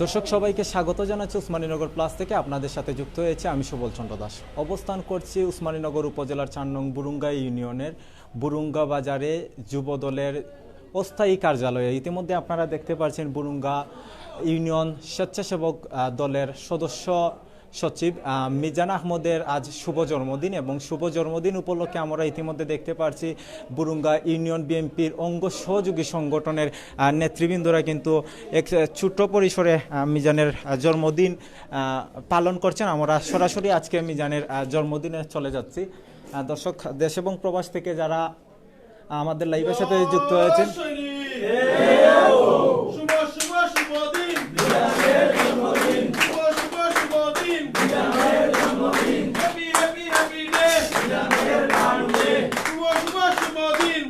দর্শক, সবাইকে স্বাগত জানাচ্ছি উসমানীনগর প্লাস থেকে। আপনাদের সাথে যুক্ত হয়েছে আমি সুবল চন্দ্র দাস। অবস্থান করছি উসমানীনগর উপজেলার চার নং বুরুঙ্গা ইউনিয়নের বুরুঙ্গা বাজারে যুবদলের অস্থায়ী কার্যালয়ে। ইতিমধ্যে আপনারা দেখতে পাচ্ছেন বুরুঙ্গা ইউনিয়ন স্বেচ্ছাসেবক দলের সদস্য সচিব মিজান আহমদের আজ শুভ জন্মদিন এবং শুভ জন্মদিন উপলক্ষে আমরা ইতিমধ্যে দেখতে পাচ্ছি বুরুঙ্গা ইউনিয়ন বিএনপির অঙ্গ সহযোগী সংগঠনের নেতৃবৃন্দরা কিন্তু এক ছোট্ট পরিসরে মিজানের জন্মদিন পালন করছেন। আমরা সরাসরি আজকে মিজানের জন্মদিনে চলে যাচ্ছি। দর্শক, দেশ এবং প্রবাস থেকে যারা আমাদের লাইভের সাথে যুক্ত হয়েছেন শুভ শুভ শুভ দিন শুভ শুভ শুভ দিন হ্যাপি হ্যাপি হ্যাপি ডে শুভ শুভ শুভ দিন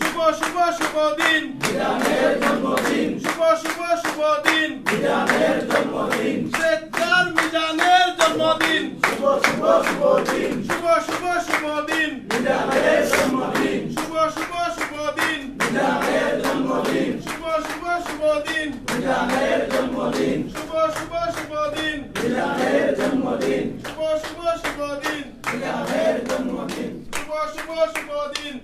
শুভ শুভ শুভ দিন শুভ শুভ শুভ দিন স্বেচ্ছার মিজানের জন্মদিন শুভ শুভ শুভ দিন শুভ শুভ শুভ দিন শুভ শুভ শুভ দিন শুভ শুভ শুভ দিন শুভ শুভ শুভ দিন শুভ শুভ শুভ দিন শুভ শুভ শুভ দিন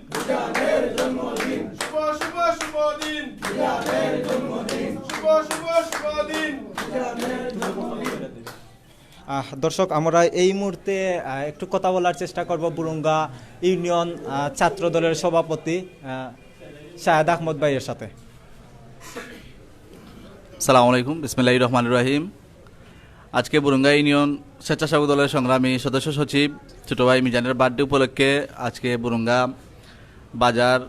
শুভ শুভ দিন শুভ শুভ শুভ দিন দর্শক আমরা এই মুহূর্তে একটু কথা বলার চেষ্টা করব বুরুঙ্গা ইউনিয়ন ছাত্র দলের সভাপতি শাহেদ আহমদ ভাইয়ের সাথে। সালামু আলাইকুম বিসমিল্লাহ রহমান রাহিম। আজকে বুরুঙ্গা ইউনিয়ন স্বেচ্ছাসেবক দলের সংগ্রামী সদস্য সচিব ছোট ভাই মিজানের বার্থডে উপলক্ষে আজকে বুরুঙ্গা বাজার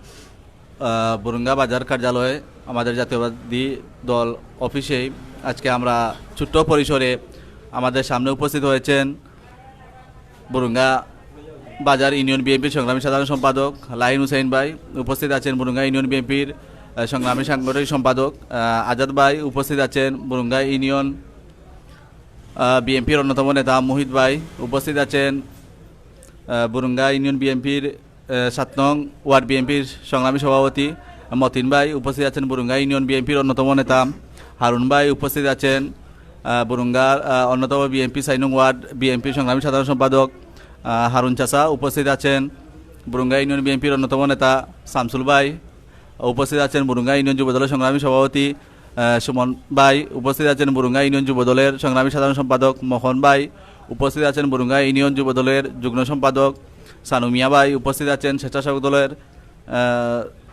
বুরুঙ্গা বাজার কার্যালয়ে আমাদের জাতীয়বাদী দল অফিসে আজকে আমরা ছোট্ট পরিসরে আমাদের সামনে উপস্থিত হয়েছেন বুরুঙ্গা বাজার ইউনিয়ন বিএনপির সংগ্রামী সাধারণ সম্পাদক লাইন হুসাইন ভাই। উপস্থিত আছেন বুরুঙ্গা ইউনিয়ন বিএনপির সংগ্রামী সাংগঠনিক সম্পাদক আজাদ ভাই। উপস্থিত আছেন বুরুঙ্গা ইউনিয়ন বিএনপির অন্যতম নেতা মোহিত ভাই। উপস্থিত আছেন বুরুঙ্গা ইউনিয়ন বিএনপির সাত নং ওয়ার্ড বিএনপির সংগ্রামী সভাপতি মতিন ভাই উপস্থিত আছেন বুরুঙ্গা ইউনিয়ন বিএনপির অন্যতম নেতা। হারুন ভাই উপস্থিত আছেন বুরুঙ্গার অন্যতম বিএনপি সাই নং ওয়ার্ড বিএনপির সংগ্রামী সাধারণ সম্পাদক। হারুন চাচা উপস্থিত আছেন বুরুঙ্গা ইউনিয়ন বিএনপির অন্যতম নেতা শামসুল ভাই। উপস্থিত আছেন বুরুঙ্গা ইউনিয়ন যুবদলের সংগ্রামী সভাপতি সুমন ভাই। উপস্থিত আছেন বুরুঙ্গা ইউনিয়ন যুবদলের সংগ্রামী সাধারণ সম্পাদক মোহন ভাই। উপস্থিত আছেন বুরুঙ্গা ইউনিয়ন যুবদলের যুগ্ম সম্পাদক সানুমিয়া মিয়াবাই উপস্থিত আছেন স্বেচ্ছাসেবক দলের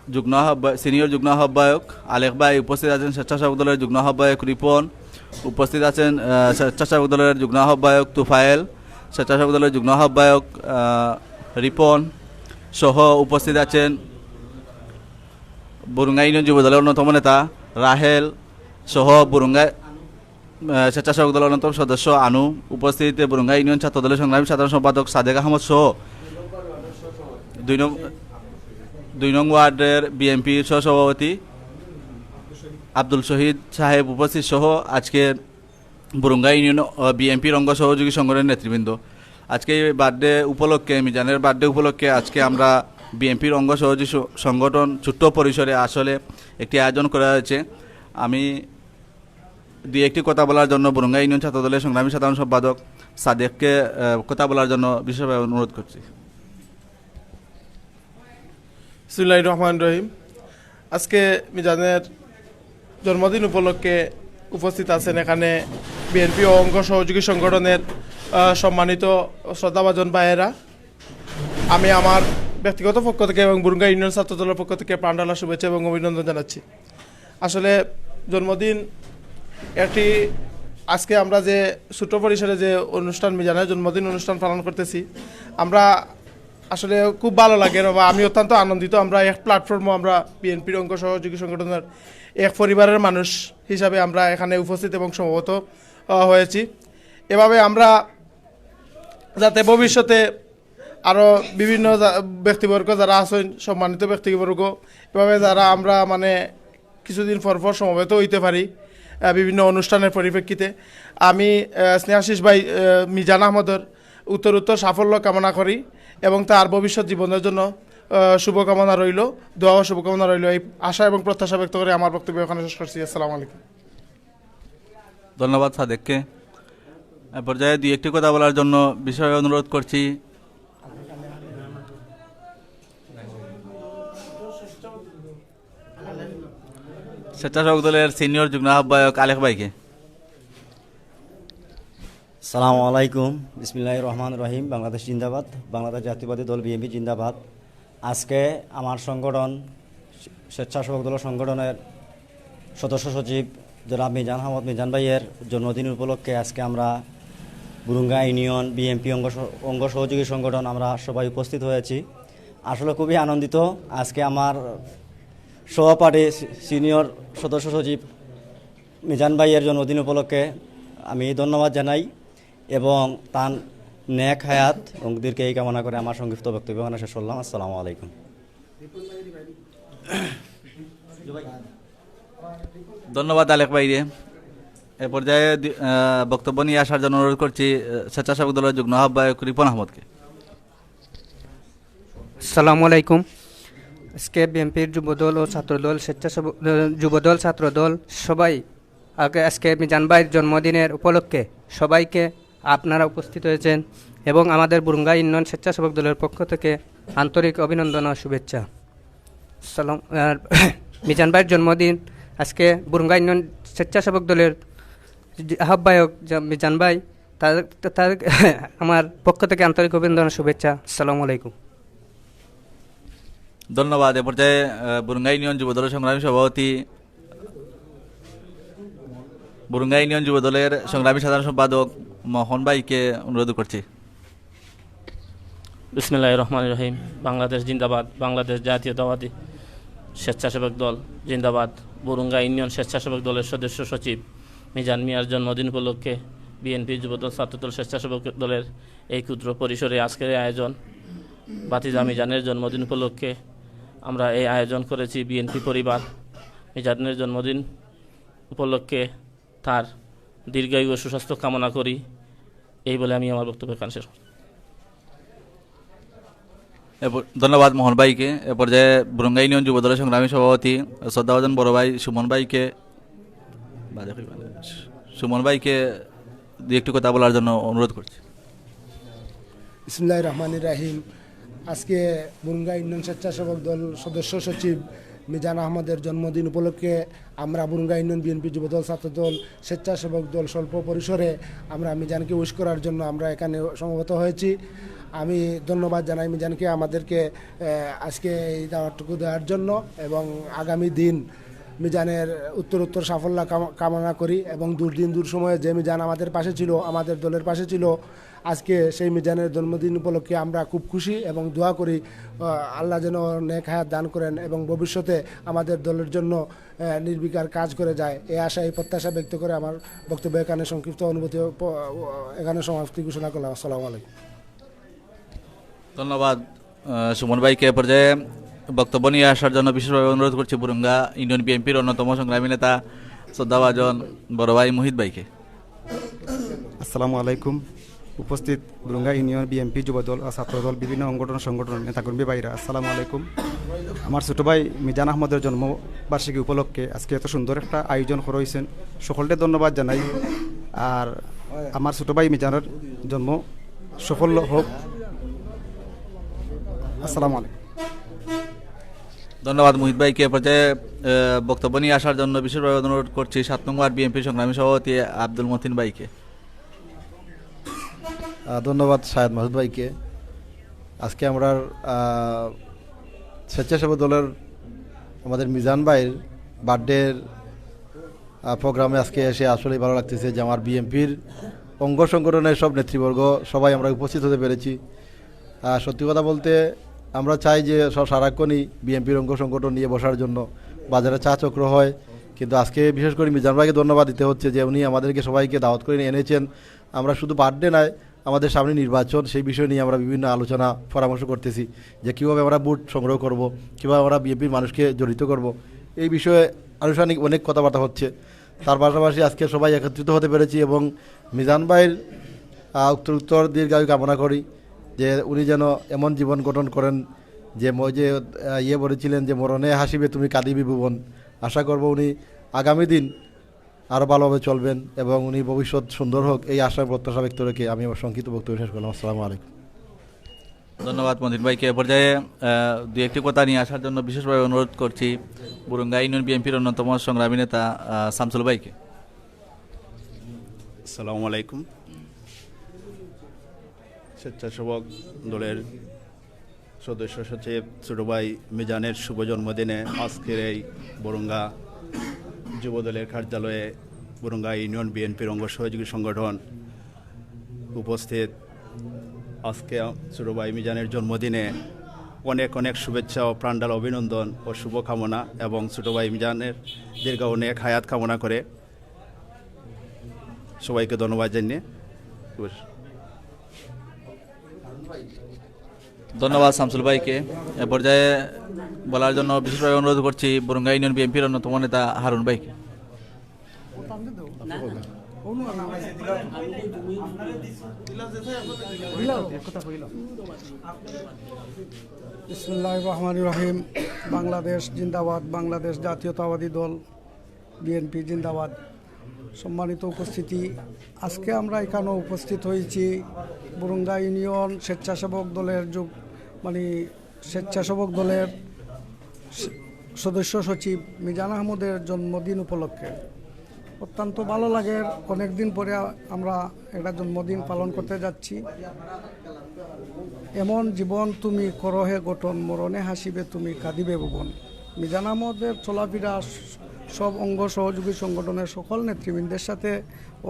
যুগ্ম সিনিয়র যুগ্ম আহ্বায়ক আলেখ ভাই উপস্থিত আছেন স্বেচ্ছাসেবক দলের যুগ্ম আহ্বায়ক রিপন উপস্থিত আছেন স্বেচ্ছাসেবক দলের যুগ্ম আহ্বায়ক তুফায়েল স্বেচ্ছাসেবক দলের যুগ্ম আহ্বায়ক আহ, রিপন সহ উপস্থিত আছেন বরুঙ্গা ইউনিয়ন যুব দলের অন্যতম নেতা রাহেল সহ বরুঙ্গা আহ, স্বেচ্ছাসেবক দলের অন্যতম সদস্য আনু উপস্থিত বরুঙ্গা ইউনিয়ন ছাত্র দলের সংগ্রামী সাধারণ সম্পাদক সাদেক আহমদ সহ দুই নং দুই নং ওয়ার্ডের বিএনপির সহসভাপতি আব্দুল শহীদ সাহেব উপস্থিত সহ আজকে বুরুঙ্গা ইউনিয়ন বিএনপির অঙ্গ সহযোগী সংগঠনের নেতৃবৃন্দ। আজকে এই বার্থডে উপলক্ষে, মিজানের বার্থডে উপলক্ষে আজকে আমরা বিএনপির অঙ্গ সহযোগী সংগঠন ছোট্ট পরিসরে আসলে একটি আয়োজন করা হয়েছে। আমি দুই একটি কথা বলার জন্য বুরুঙ্গা ইউনিয়ন ছাত্র দলের সংগ্রামী সাধারণ সম্পাদক সাদেককে কথা বলার জন্য বিশেষভাবে অনুরোধ করছি। বিসমিল্লাহির রহমান রহিম আজকে মিজানের জন্মদিন উপলক্ষে উপস্থিত আছেন এখানে বিএনপি ও অঙ্গ সহযোগী সংগঠনের সম্মানিত শ্রদ্ধাভাজন ভাইয়েরা। আমি আমার ব্যক্তিগত পক্ষ থেকে এবং বুরুঙ্গা ইউনিয়ন ছাত্র দলের পক্ষ থেকে প্রাণডালা শুভেচ্ছা এবং অভিনন্দন জানাচ্ছি। আসলে জন্মদিন একটি, আজকে আমরা যে ছোট পরিসরে যে অনুষ্ঠান, মিজানের জন্মদিন অনুষ্ঠান পালন করতেছি, আমরা আসলে খুব ভালো লাগে বা, আমি অত্যন্ত আনন্দিত। আমরা এক প্ল্যাটফর্মও আমরা বিএনপির অঙ্গ সহযোগী সংগঠনের এক পরিবারের মানুষ হিসাবে আমরা এখানে উপস্থিত এবং সম্ভবত হয়েছি। এভাবে আমরা যাতে ভবিষ্যতে আরও বিভিন্ন ব্যক্তিবর্গ যারা আছেন, সম্মানিত ব্যক্তিবর্গ, এভাবে যারা আমরা মানে কিছুদিন পর পর সমবেত হইতে পারি বিভিন্ন অনুষ্ঠানের পরিপ্রেক্ষিতে। আমি স্নেহাশিস ভাই মিজান আহমদের উত্তর উত্তর সাফল্য কামনা করি। এবং তার ভবিষ্যৎ জীবনের জন্য শুভকামনা রইল, দোয়া শুভকামনা রইল। এই আশা এবং প্রত্যাশা ব্যক্ত করে আমার বক্তব্য এখানে শেষ করছি। আসসালামু আলাইকুম। ধন্যবাদ সাদেককে। পর্যায়ে দুই একটি কথা বলার জন্য বিষয়ে অনুরোধ করছি। স্বেচ্ছাসেবক দলের সিনিয়র যুগ্ম আহ্বায়ক আলেখ ভাইকে। সালামু আলাইকুম। বিসমিল্লাহ রহমান রহিম। বাংলাদেশ জিন্দাবাদ। বাংলাদেশ জাতীয়বাদী দল বিএনপি জিন্দাবাদ। আজকে আমার সংগঠন, স্বেচ্ছাসেবক দল সংগঠনের সদস্য সচিব জনাব মিজান আহমদ মিজান ভাইয়ের জন্মদিন উপলক্ষে আজকে আমরা বুরুঙ্গা ইউনিয়ন বিএনপি অঙ্গ অঙ্গ সহযোগী সংগঠন আমরা সবাই উপস্থিত হয়েছি। আসলে খুবই আনন্দিত। আজকে আমার সহপাঠী সিনিয়র সদস্য সচিব মিজান ভাইয়ের জন্মদিন উপলক্ষে আমি ধন্যবাদ জানাই। এবং তার নেক হায়াত এবং দীর্ঘ এই কামনা করে আমার সংক্ষিপ্ত বক্তব্য এখানে শেষ করলাম। আসসালামু আলাইকুম। ধন্যবাদ আলেক ভাইরে। এ পর্যায়ে বক্তব্য নিয়ে আসার জন্য অনুরোধ করছি স্বেচ্ছাসেবক দলের যুগ্ম আহ্বায়ক রিপন আহমদকে। আসসালামু আলাইকুম। আজকে বিএনপির যুবদল ও ছাত্রদল স্বেচ্ছাসেবক যুবদল ছাত্রদল সবাই আগে আজকে মিজান ভাইয়ের জন্মদিনের উপলক্ষে সবাইকে আপনারা উপস্থিত হয়েছেন এবং আমাদের বুরুঙ্গা ইউনিয়ন স্বেচ্ছাসেবক দলের পক্ষ থেকে আন্তরিক অভিনন্দন ও শুভেচ্ছা। সালাম মিজান ভাইয়ের জন্মদিন। আজকে বুরুঙ্গা ইউনিয়ন স্বেচ্ছাসেবক দলের আহ্বায়ক মিজান ভাই তাদের আমার পক্ষ থেকে আন্তরিক অভিনন্দন শুভেচ্ছা। আসসালামু আলাইকুম। ধন্যবাদ। এ পর্যায়ে বুরুঙ্গা ইউনিয়ন যুব সংগ্রামী সভাপতি বুরুঙ্গা ইউনিয়ন যুব দলের সংগ্রামী সাধারণ সম্পাদক মোহন ভাইকে অনুরোধ করছি। বিসমিল্লাহ রহমান রহিম। বাংলাদেশ জিন্দাবাদ, বাংলাদেশ জাতীয়তাবাদী স্বেচ্ছাসেবক দল জিন্দাবাদ। বরুঙ্গা ইউনিয়ন স্বেচ্ছাসেবক দলের সদস্য সচিব মিজান মিয়ার জন্মদিন উপলক্ষে বিএনপি যুবদল ছাত্রদল স্বেচ্ছাসেবক দলের এই ক্ষুদ্র পরিসরে আজকের আয়োজন। বাতিজা মিজানের জন্মদিন উপলক্ষে আমরা এই আয়োজন করেছি বিএনপি পরিবার। মিজানের জন্মদিন উপলক্ষে তার দীর্ঘায়ু ও সুস্বাস্থ্য কামনা করি। এই বলে আমি আমার বক্তব্য এখানে শেষ পর- ধন্যবাদ মোহন ভাইকে। এ পর্যায়ে বুরুঙ্গা ইউনিয়ন যুব দলের সংগ্রামী সভাপতি শ্রদ্ধাভাজন বড় ভাই সুমন ভাইকে সুমন ভাইকে দু একটু কথা বলার জন্য অনুরোধ করছি। ইসমিল্লাহ রহমান রাহিম। আজকে বুরুঙ্গা ইউনিয়ন স্বেচ্ছাসেবক দল সদস্য সচিব মিজান আহমদের জন্মদিন উপলক্ষে আমরা বুরুঙ্গা ইউনিয়ন বিএনপি যুবদল, ছাত্রদল, স্বেচ্ছাসেবক দল স্বল্প পরিসরে আমরা মিজানকে উইশ করার জন্য আমরা এখানে সমবেত হয়েছি। আমি ধন্যবাদ জানাই মিজানকে আমাদেরকে আজকে এই দাওয়াতটুকু দেওয়ার জন্য এবং আগামী দিন মিজানের উত্তর উত্তর সাফল্য কামনা করি এবং দুর্দিন দূর সময়ে যে মিজান আমাদের পাশে ছিল, আমাদের দলের পাশে ছিল আজকে সেই মিজানের জন্মদিন উপলক্ষে আমরা খুব খুশি এবং দোয়া করি আল্লাহ যেন নেক হায়াত দান করেন এবং ভবিষ্যতে আমাদের দলের জন্য নির্বিকার কাজ করে যায়। এ আশা এই প্রত্যাশা ব্যক্ত করে আমার বক্তব্য এখানে সংক্ষিপ্ত অনুভূতি এখানে সমাপ্তি ঘোষণা করলাম। আসসালামু আলাইকুম। ধন্যবাদ সুমন ভাইকে এ পর্যায়ে বক্তব্য নিয়ে আসার জন্য বিশেষভাবে অনুরোধ করছি বুরুঙ্গা ইউনিয়ন বিএনপির অন্যতম সংগ্রামী নেতা শ্রদ্ধাভাজন বড় ভাই মুহিত ভাইকে। আসসালামু আলাইকুম। উপস্থিত বুরুঙ্গা ইউনিয়ন বিএমপি যুবদল ও ছাত্রদল বিভিন্ন সংগঠন সংগঠন নেতাকর্মী বাইরা আসসালামু আলাইকুম। আমার ছোট ভাই মিজান আহমদের জন্মবার্ষিকী উপলক্ষে আজকে এত সুন্দর একটা আয়োজন করা হয়েছেন সকলকে ধন্যবাদ জানাই। আর আমার ছোট ভাই মিজানের জন্ম সফল হোক। আসসালামু আলাইকুম। ধন্যবাদ মুহিত ভাইকে। পর্যায়ে বক্তব্য নিয়ে আসার জন্য বিশেষভাবে অনুরোধ করছি সাত নম্বর বিএনপির সংগ্রামী সভাপতি আব্দুল মতিন ভাইকে। ধন্যবাদ শায়দ মাহুদ ভাইকে। আজকে আমরা স্বেচ্ছাসেবক দলের আমাদের মিজান ভাইয়ের বার্থডের প্রোগ্রামে আজকে এসে আসলেই ভালো লাগতেছে যে আমার বিএমপির অঙ্গ সংগঠনের সব নেতৃবর্গ সবাই আমরা উপস্থিত হতে পেরেছি। সত্যি কথা বলতে আমরা চাই যে সব সারাক্ষণই বিএনপির অঙ্গ সংগঠন নিয়ে বসার জন্য বাজারে চা চক্র হয়। কিন্তু আজকে বিশেষ করে মিজান ভাইকে ধন্যবাদ দিতে হচ্ছে যে উনি আমাদেরকে সবাইকে দাওয়াত করে এনেছেন। আমরা শুধু বার্থডে নয় আমাদের সামনে নির্বাচন, সেই বিষয় নিয়ে আমরা বিভিন্ন আলোচনা, পরামর্শ করতেছি যে কীভাবে আমরা বুট সংগ্রহ করব, কীভাবে আমরা বিএনপির মানুষকে জড়িত করব। এই বিষয়ে আনুষ্ঠানিক অনেক কথাবার্তা হচ্ছে। তার পাশাপাশি আজকে সবাই একত্রিত হতে পেরেছি এবং মিজান ভাইয়ের উত্তর উত্তর দীর্ঘায়ু কামনা করি যে উনি যেন এমন জীবন গঠন করেন যে যে ইয়ে বলেছিলেন যে, মরণে হাসিবে তুমি কাঁদিবি ভুবন। আশা করব উনি আগামী দিন আরও ভালোভাবে চলবেন এবং উনি ভবিষ্যৎ সুন্দর হোক এই আশা প্রত্যাশা ব্যক্ত রেখে আমি আমার সংক্ষিপ্ত বক্তব্য শেষ করলাম। আসসালামু আলাইকুম। ধন্যবাদ মন্দির ভাইকে। এ পর্যায়ে দু একটি কথা নিয়ে আসার জন্য বিশেষভাবে অনুরোধ করছি বুরুঙ্গা ইউনিয়ন বিএনপির অন্যতম সংগ্রামী নেতা আহ, শামসুল ভাইকে। আসসালামু আলাইকুম। স্বেচ্ছাসেবক দলের সদস্য সচিব ছোট ভাই মিজানের শুভ জন্মদিনে আজকের এই বরুঙ্গা যুব দলের কার্যালয়ে বরুঙ্গা ইউনিয়ন বিএনপির অঙ্গ সহযোগী সংগঠন উপস্থিত। আজকে ভাই মিজানের জন্মদিনে অনেক অনেক শুভেচ্ছা ও প্রাণডাল অভিনন্দন ও শুভকামনা এবং ছোট ভাই মিজানের দীর্ঘ অনেক হায়াত কামনা করে সবাইকে ধন্যবাদ জানিয়ে শুভ- ধন্যবাদ শামসুল ভাইকে। এ পর্যায়ে বলার জন্য বিশেষভাবে অনুরোধ করছি বরুঙ্গা ইউনিয়ন বিএনপির অন্যতম নেতা হারুন ভাইকে। রহমান রহিম। বাংলাদেশ জিন্দাবাদ, বাংলাদেশ জাতীয়তাবাদী দল, বিএনপি জিন্দাবাদ। সম্মানিত উপস্থিতি। আজকে আমরা এখানে উপস্থিত হয়েছি বুরুঙ্গা ইউনিয়ন স্বেচ্ছাসেবক দলের যুগ মানে স্বেচ্ছাসেবক দলের সদস্য সচিব মিজান আহমদের জন্মদিন উপলক্ষে। অত্যন্ত ভালো লাগে অনেক দিন পরে আমরা একটা জন্মদিন পালন করতে যাচ্ছি। এমন জীবন তুমি করহে গঠন, মরণে হাসিবে তুমি কাঁদিবে ভুবন। মিজান আহমদের চলাফেরা সব অঙ্গ সহযোগী সংগঠনের সকল নেতৃবৃন্দের সাথে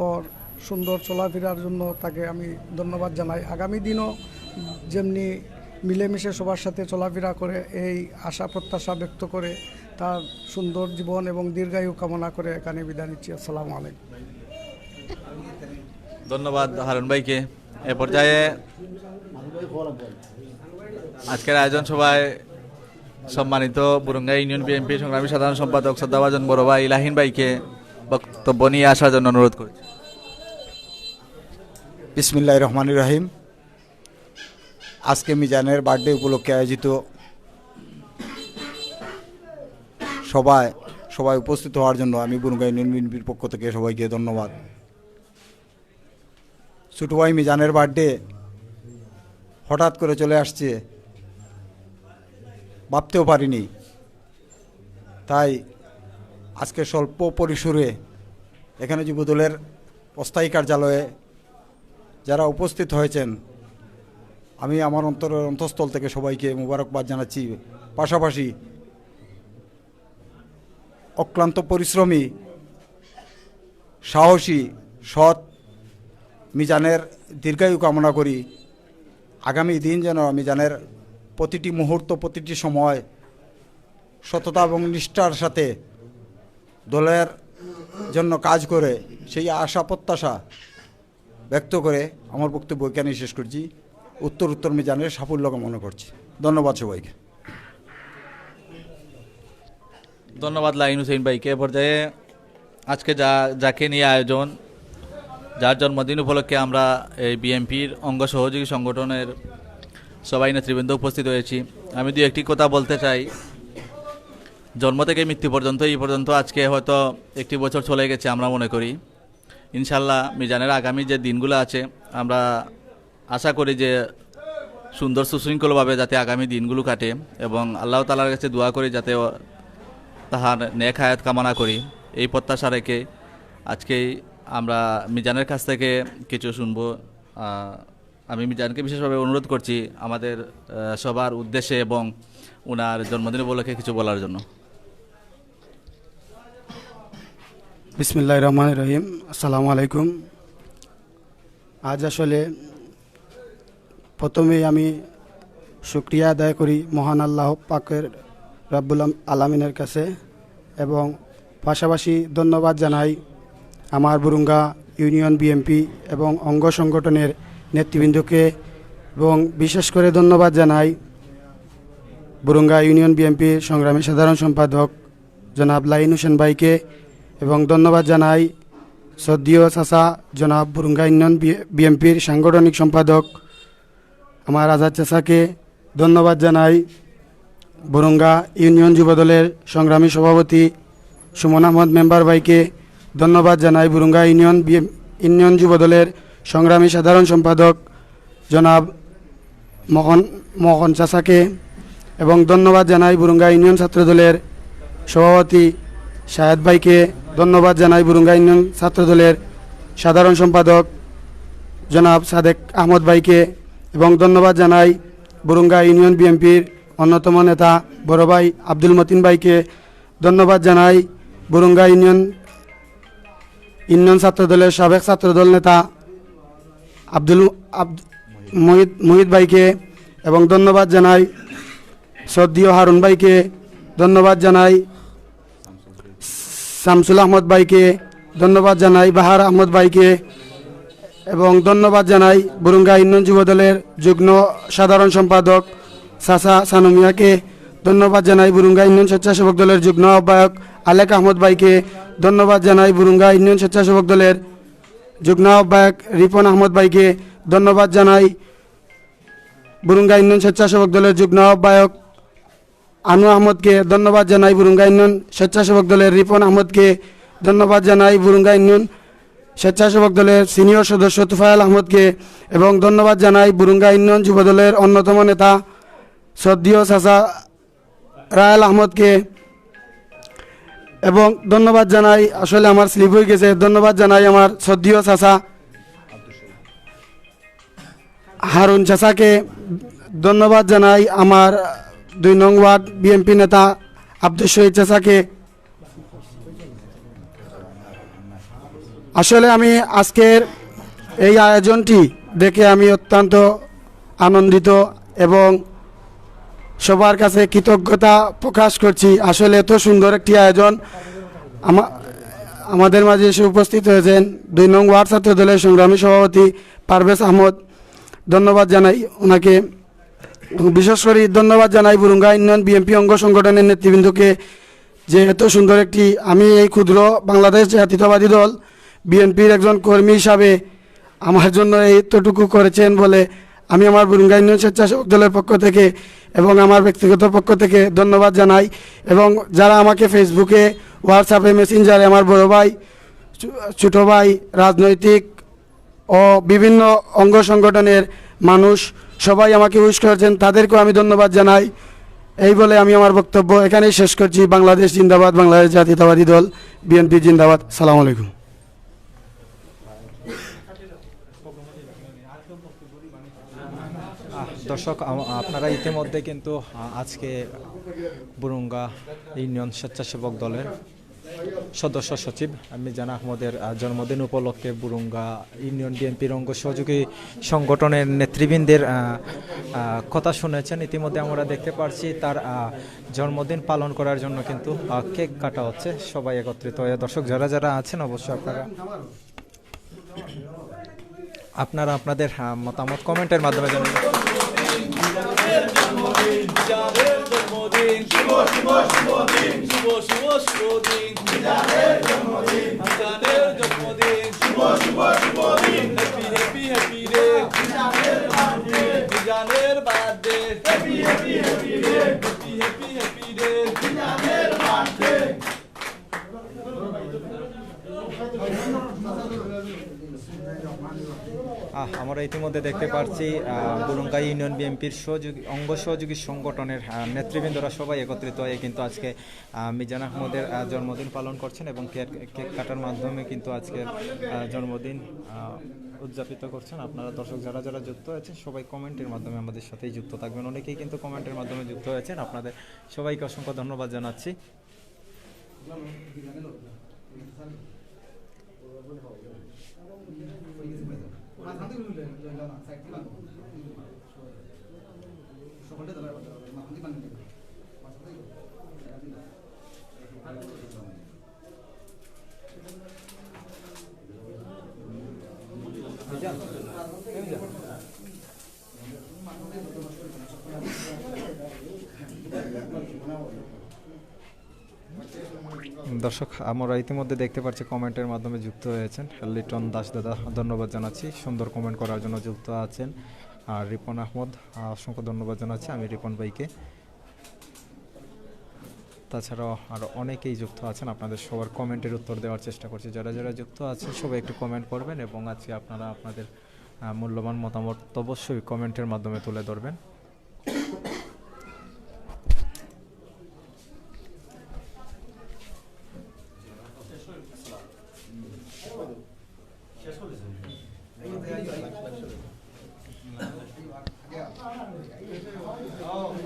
ওর সুন্দর চলাফেরার জন্য তাকে আমি ধন্যবাদ জানাই। আগামী দিনও যেমনি মিলেমিশে সবার সাথে চলাফেরা করে, এই আশা প্রত্যাশা ব্যক্ত করে তার সুন্দর জীবন এবং দীর্ঘায়ু কামনা করে এখানে বিদায় নিচ্ছি। আসসালামু আলাইকুম। ধন্যবাদ হারুন ভাইকে। এ পর্যায়ে আজকের আয়োজন সভায় সম্মানিত বুরুঙ্গা ইউনিয়ন বিএনপি সংগ্রামী সাধারণ সম্পাদক শ্রদ্ধাভাজন বড় ভাই ইলাহিন ভাইকে বক্তব্য নিয়ে আসার জন্য অনুরোধ করছি। বিসমিল্লাহ রহমান রাহিম। আজকে মিজানের বার্থডে উপলক্ষে আয়োজিত সবাই সবাই উপস্থিত হওয়ার জন্য আমি বুরুঙ্গা ইউনিয়ন বিএনপির পক্ষ থেকে সবাইকে ধন্যবাদ। ছোটো ভাই মিজানের বার্থডে হঠাৎ করে চলে আসছে। ভাবতেও পারিনি। তাই আজকে স্বল্প পরিসরে এখানে যুবদলের অস্থায়ী কার্যালয়ে যারা উপস্থিত হয়েছেন, আমি আমার অন্তরের অন্তঃস্থল থেকে সবাইকে মুবারকবাদ জানাচ্ছি। পাশাপাশি অক্লান্ত পরিশ্রমী, সাহসী, সৎ মিজানের দীর্ঘায়ু কামনা করি। আগামী দিন যেন মিজানের প্রতিটি মুহূর্ত, প্রতিটি সময় সততা এবং নিষ্ঠার সাথে দলের জন্য কাজ করে সেই আশা, প্রত্যাশা ব্যক্ত করে আমার বক্তব্য এখানেই শেষ করছি। উত্তর উত্তর মিজানের সাফল্য কামনা করছি। ধন্যবাদ সবাইকে। ধন্যবাদ লাইন হুসেন ভাইকে পর্যায়ে আজকে যা, যাকে নিয়ে আয়োজন, যার জন্মদিন উপলক্ষে আমরা এই বিএনপির অঙ্গ সহযোগী সংগঠনের সবাই নেতৃবৃন্দ উপস্থিত হয়েছি। আমি দু একটি কথা বলতে চাই। জন্ম থেকে মৃত্যু পর্যন্ত, এই পর্যন্ত আজকে হয়তো একটি বছর চলে গেছে আমরা মনে করি। ইনশাল্লাহ মিজানের আগামী যে দিনগুলো আছে, আমরা আশা করি যে সুন্দর সুশৃঙ্খলভাবে যাতে আগামী দিনগুলো কাটে এবং আল্লাহ তালার কাছে দোয়া করি যাতে তাহার নেক হায়াত কামনা করি। এই প্রত্যাশা রেখে আজকেই আমরা মিজানের কাছ থেকে কিছু শুনব আমি মিজানকে বিশেষভাবে অনুরোধ করছি আমাদের সবার উদ্দেশ্যে এবং ওনার জন্মদিন উপলক্ষে কিছু বলার জন্য। বিসমিল্লাহ রহমান রহিম। আসসালামু আলাইকুম। আজ আসলে প্রথমেই আমি শুক্রিয়া আদায় করি মহান আল্লাহ পাকের রাব্বুল আলামিনের কাছে এবং পাশাপাশি ধন্যবাদ জানাই আমার বুরুঙ্গা ইউনিয়ন বিএমপি এবং অঙ্গ সংগঠনের নেতৃবৃন্দকে এবং বিশেষ করে ধন্যবাদ জানাই বুরুঙ্গা ইউনিয়ন বিএমপি সংগ্রামী সাধারণ সম্পাদক জনাব লাইন হোসেন ভাইকে এবং ধন্যবাদ জানাই সদ্দীয় চাচা জনাব বুরুঙ্গা ইউনিয়ন বিএনপির সাংগঠনিক সম্পাদক আমার আজাদ চাচাকে ধন্যবাদ জানাই বরঙ্গা ইউনিয়ন যুবদলের সংগ্রামী সভাপতি সুমন আহমদ মেম্বার ভাইকে ধন্যবাদ জানাই বরঙ্গা ইউনিয়ন ইউনিয়ন যুবদলের সংগ্রামী সাধারণ সম্পাদক জনাব মোহন মোহন চাচাকে এবং ধন্যবাদ জানাই বুরুঙ্গা ইউনিয়ন ছাত্রদলের সভাপতি শাহেদ ভাইকে। ধন্যবাদ জানাই বুরুঙ্গা ইউনিয়ন ছাত্রদলের সাধারণ সম্পাদক জনাব সাদেক আহমদ ভাইকে এবং ধন্যবাদ জানাই বুরুঙ্গা ইউনিয়ন বিএনপির অন্যতম নেতা বড় ভাই আব্দুল মতিন ভাইকে। ধন্যবাদ জানাই বুরুঙ্গা ইউনিয়ন ইউনিয়ন ছাত্রদলের সাবেক ছাত্রদল নেতা আব্দুল আব্দ মহিত মহিত ভাইকে এবং ধন্যবাদ জানাই। সদ্দীয় হারুন ভাইকে ধন্যবাদ জানাই। শামসুল আহমদ ভাইকে ধন্যবাদ জানাই, বাহার আহমদ ভাইকে। এবং ধন্যবাদ জানাই বুরুঙ্গা ইউনিয়ন যুবদলের যুগ্ম সাধারণ সম্পাদক সাসা সানুমিয়াকে। ধন্যবাদ জানাই বুরুঙ্গা ইউনিয়ন স্বেচ্ছাসেবক দলের যুগ্ম আহ্বায়ক আলেক আহমদ ভাইকে। ধন্যবাদ জানাই বুরুঙ্গা ইউনিয়ন স্বেচ্ছাসেবক দলের যুগ্ম আহ্বায়ক রিপন আহমদ ভাইকে ধন্যবাদ জানাই। বুরুঙ্গা ইউনিয়ন স্বেচ্ছাসেবক দলের যুগ্ম আহ্বায়ক আনু আহমদকে ধন্যবাদ জানাই। বুরুঙ্গা ইউনিয়ন স্বেচ্ছাসেবক দলের রিপন আহমদকে ধন্যবাদ জানাই। বুরুঙ্গা ইউনিয়ন স্বেচ্ছাসেবক দলের সিনিয়র সদস্য তুফায়াল আহমদকে এবং ধন্যবাদ জানাই। বুরুঙ্গা ইউনিয়ন যুব দলের অন্যতম নেতা সদ্দীয় চাচা রায়াল আহমদকে এবং ধন্যবাদ জানাই, আসলে আমার স্লিপ হয়ে গেছে। ধন্যবাদ জানাই আমার সদ্দীয় চাচা, হারুন চাচাকে। ধন্যবাদ জানাই আমার দুই নং ওয়ার্ড বিএনপি নেতা আব্দুল শহীদ চাচাকে। আসলে আমি আজকের এই আয়োজনটি দেখে আমি অত্যন্ত আনন্দিত এবং সবার কাছে কৃতজ্ঞতা প্রকাশ করছি। আসলে এত সুন্দর একটি আয়োজন। আমা- আমাদের মাঝে এসে উপস্থিত হয়েছেন দুই নং ওয়ার্ড ছাত্র দলের সংগ্রামী সভাপতি পারভেজ আহমদ। ধন্যবাদ জানাই ওনাকে। বিশেষ করে ধন্যবাদ জানাই বুরুঙ্গা ইউনিয়ন বিএনপি অঙ্গ সংগঠনের নেতৃবৃন্দকে যে এত সুন্দর একটি, আমি এই ক্ষুদ্র বাংলাদেশ জাতীয়তাবাদী দল বিএনপির একজন কর্মী হিসাবে আমার জন্য এতটুকু করেছেন বলে আমি আমার বুরুঙ্গা ইউনিয়ন স্বেচ্ছাসেবক দলের পক্ষ থেকে এবং আমার ব্যক্তিগত পক্ষ থেকে ধন্যবাদ জানাই এবং যারা আমাকে ফেসবুকে, হোয়াটসঅ্যাপে, মেসেঞ্জারে আমার বড় ভাই ছোট ভাই, রাজনৈতিক ও বিভিন্ন অঙ্গ সংগঠনের মানুষ সবাই আমাকে উইশ করেছেন, তাদেরকেও আমি ধন্যবাদ জানাই। এই বলে আমি আমার বক্তব্য এখানেই শেষ করছি। বাংলাদেশ জিন্দাবাদ, বাংলাদেশ জাতীয়তাবাদী দল, বিএনপি জিন্দাবাদ। সালাম আলাইকুম। দর্শক আপনারা ইতিমধ্যে কিন্তু আজকে বুরুঙ্গা ইউনিয়ন স্বেচ্ছাসেবক দলের সদস্য সচিব মিজান আহমদের আহ, জন্মদিন উপলক্ষে বুরুঙ্গা ইউনিয়ন বিএনপির অঙ্গ সহযোগী সংগঠনের নেতৃবৃন্দের কথা শুনেছেন। ইতিমধ্যে আমরা দেখতে পারছি তার জন্মদিন পালন করার জন্য কিন্তু কেক কাটা হচ্ছে। সবাই একত্রিত হয়ে দর্শক যারা যারা আছেন অবশ্যই আপনারা আপনারা আপনাদের মতামত কমেন্টের মাধ্যমে জানাবেন। Happy, happy, happy day. Happy, happy, happy. Happy, happy, happy. Happy, happy, happy day. Happy, আমরা ইতিমধ্যে দেখতে পাচ্ছি আহ, বুলুঙ্গা ইউনিয়ন বিএনপির সহযোগী অঙ্গ সহযোগী সংগঠনের নেতৃবৃন্দরা সবাই একত্রিত হয়ে কিন্তু আজকে মিজান আহমদের জন্মদিন পালন করছেন এবং কেক কেক কাটার মাধ্যমে কিন্তু আজকের জন্মদিন উদযাপিত করছেন। আপনারা দর্শক যারা যারা যুক্ত হয়েছেন সবাই কমেন্টের মাধ্যমে আমাদের সাথেই যুক্ত থাকবেন। অনেকেই কিন্তু কমেন্টের মাধ্যমে যুক্ত হয়েছেন। আপনাদের সবাইকে অসংখ্য ধন্যবাদ জানাচ্ছি। সকলটা দর্শক আমরা ইতিমধ্যে দেখতে পাচ্ছি কমেন্টের মাধ্যমে যুক্ত হয়েছেন লিটন দাস দাদা। ধন্যবাদ জানাচ্ছি। সুন্দর কমেন্ট করার জন্য যুক্ত আছেন। আর রিপন আহমদ আহ, অসংখ্য ধন্যবাদ জানাচ্ছি আমি রিপন ভাইকে। তাছাড়াও আরও অনেকেই যুক্ত আছেন আপনাদের সবার কমেন্টের উত্তর দেওয়ার চেষ্টা করছি। যারা যারা যুক্ত আছেন সবাই একটু কমেন্ট করবেন এবং আজকে আপনারা আপনাদের মূল্যবান মতামত অবশ্যই কমেন্টের মাধ্যমে তুলে ধরবেন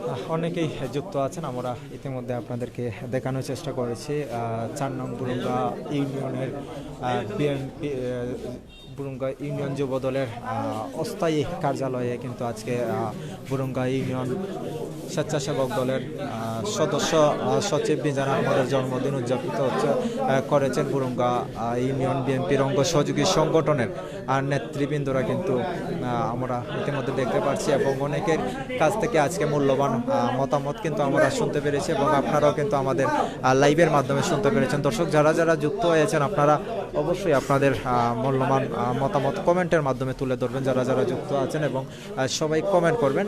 আহ, অনেকেই যুক্ত আছেন। আমরা ইতিমধ্যে আপনাদেরকে দেখানোর চেষ্টা করেছি। চার নং বুরুঙ্গা ইউনিয়নের বিএনপি বুরুঙ্গা ইউনিয়ন যুব দলের অস্থায়ী কার্যালয়ে কিন্তু আজকে বুরুঙ্গা ইউনিয়ন স্বেচ্ছাসেবক দলের সদস্য সচিব মিজান আহমদের জন্মদিন উদযাপিত হচ্ছে করেছেন বুরুঙ্গা ইউনিয়ন বিএনপির অঙ্গ সহযোগী সংগঠনের নেতৃবৃন্দরা কিন্তু আমরা ইতিমধ্যে দেখতে পাচ্ছি এবং অনেকের কাছ থেকে আজকে মূল্যবান মতামত কিন্তু আমরা শুনতে পেরেছি এবং আপনারাও কিন্তু আমাদের লাইভের মাধ্যমে শুনতে পেরেছেন। দর্শক, যারা যারা যুক্ত হয়েছেন, আপনারা অবশ্যই আপনাদের মূল্যবান মতামত কমেন্টের মাধ্যমে তুলে ধরবেন, যারা যারা যুক্ত আছেন এবং সবাই কমেন্ট করবেন।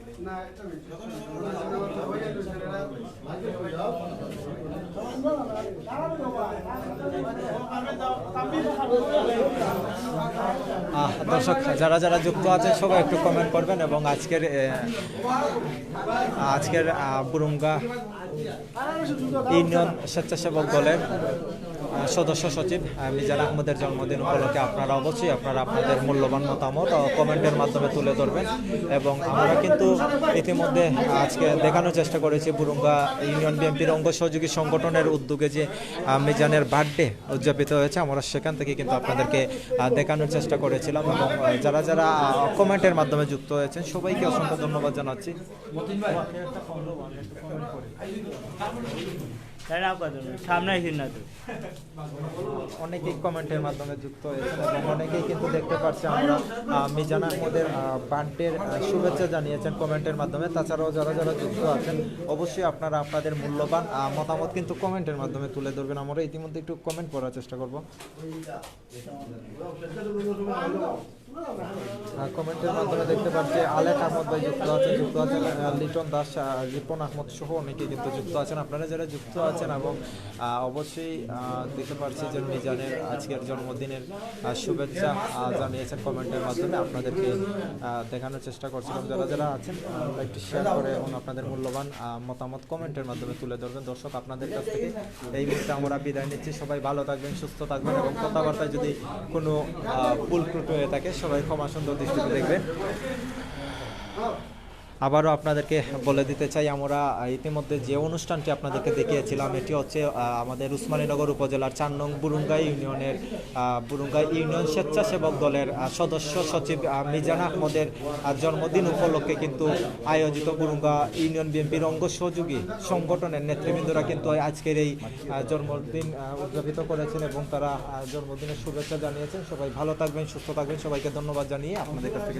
দর্শক, যারা যারা যুক্ত আছে সবাই একটু কমেন্ট করবেন এবং আজকের আজকের বুরুঙ্গা ইউনিয়ন স্বেচ্ছাসেবক দলের সদস্য সচিব মিজান আহমদের জন্মদিন উপলক্ষে আপনারা অবশ্যই আপনারা আপনাদের মূল্যবান মতামত কমেন্টের মাধ্যমে তুলে ধরবেন এবং আমরা কিন্তু ইতিমধ্যে আজকে দেখানোর চেষ্টা করেছি বুরুঙ্গা ইউনিয়ন বিএনপির অঙ্গ সহযোগী সংগঠনের উদ্যোগে যে মিজানের বার্থডে উদযাপিত হয়েছে, আমরা সেখান থেকে কিন্তু আপনাদেরকে দেখানোর চেষ্টা করেছিলাম এবং যারা যারা কমেন্টের মাধ্যমে যুক্ত হয়েছেন, সবাইকে অসংখ্য ধন্যবাদ জানাচ্ছি। অনেকেই কমেন্টের মাধ্যমে যুক্ত হয়েছেন এবং অনেকেই কিন্তু দেখতে পাচ্ছি আমরা মিজান আহমদের বার্থডের শুভেচ্ছা জানিয়েছেন কমেন্টের মাধ্যমে। তাছাড়াও যারা যারা যুক্ত আছেন, অবশ্যই আপনারা আপনাদের মূল্যবান মতামত কিন্তু কমেন্টের মাধ্যমে তুলে ধরবেন। আমরা ইতিমধ্যে একটু কমেন্ট করার চেষ্টা করব। কমেন্টের মাধ্যমে দেখতে পাচ্ছি, আলেক আহমদ ভাই যুক্ত আছেন যুক্ত আছেন লিটন দাস রিপন আহমদ সহ অনেকে কিন্তু যুক্ত আছেন। আপনারা যারা যুক্ত আছেন এবং অবশ্যই দেখতে পাচ্ছি যে মিজানের আজকের জন্মদিনের শুভেচ্ছা জানিয়েছেন কমেন্টের মাধ্যমে। আপনাদেরকে দেখানোর চেষ্টা করছিলাম। যারা যারা আছেন একটু শেয়ার করে এবং আপনাদের মূল্যবান মতামত কমেন্টের মাধ্যমে তুলে ধরবেন। দর্শক, আপনাদের কাছ থেকে এই মুহূর্তে আমরা বিদায় নিচ্ছি। সবাই ভালো থাকবেন, সুস্থ থাকবেন এবং কথাবার্তায় যদি কোনো ভুল ত্রুটি হয়ে থাকে সবাই ক্ষমা সুন্দর দৃষ্টিতে দেখবেন আবারও আপনাদেরকে বলে দিতে চাই আমরা ইতিমধ্যে যে অনুষ্ঠানটি আপনাদেরকে দেখিয়েছিলাম এটি হচ্ছে আমাদের উসমানীনগর উপজেলার চার নং বুরুঙ্গা ইউনিয়নের আহ, বুরুঙ্গা ইউনিয়ন স্বেচ্ছাসেবক দলের সদস্য সচিব মিজান আহমদের জন্মদিন উপলক্ষে কিন্তু আয়োজিত বুরুঙ্গা ইউনিয়ন বিএনপির অঙ্গ সহযোগী সংগঠনের নেতৃবৃন্দরা কিন্তু আজকের এই জন্মদিন উদযাপিত করেছেন এবং তারা জন্মদিনের শুভেচ্ছা জানিয়েছেন। সবাই ভালো থাকবেন সুস্থ থাকবেন। সবাইকে ধন্যবাদ জানিয়ে আপনাদের কাছ থেকে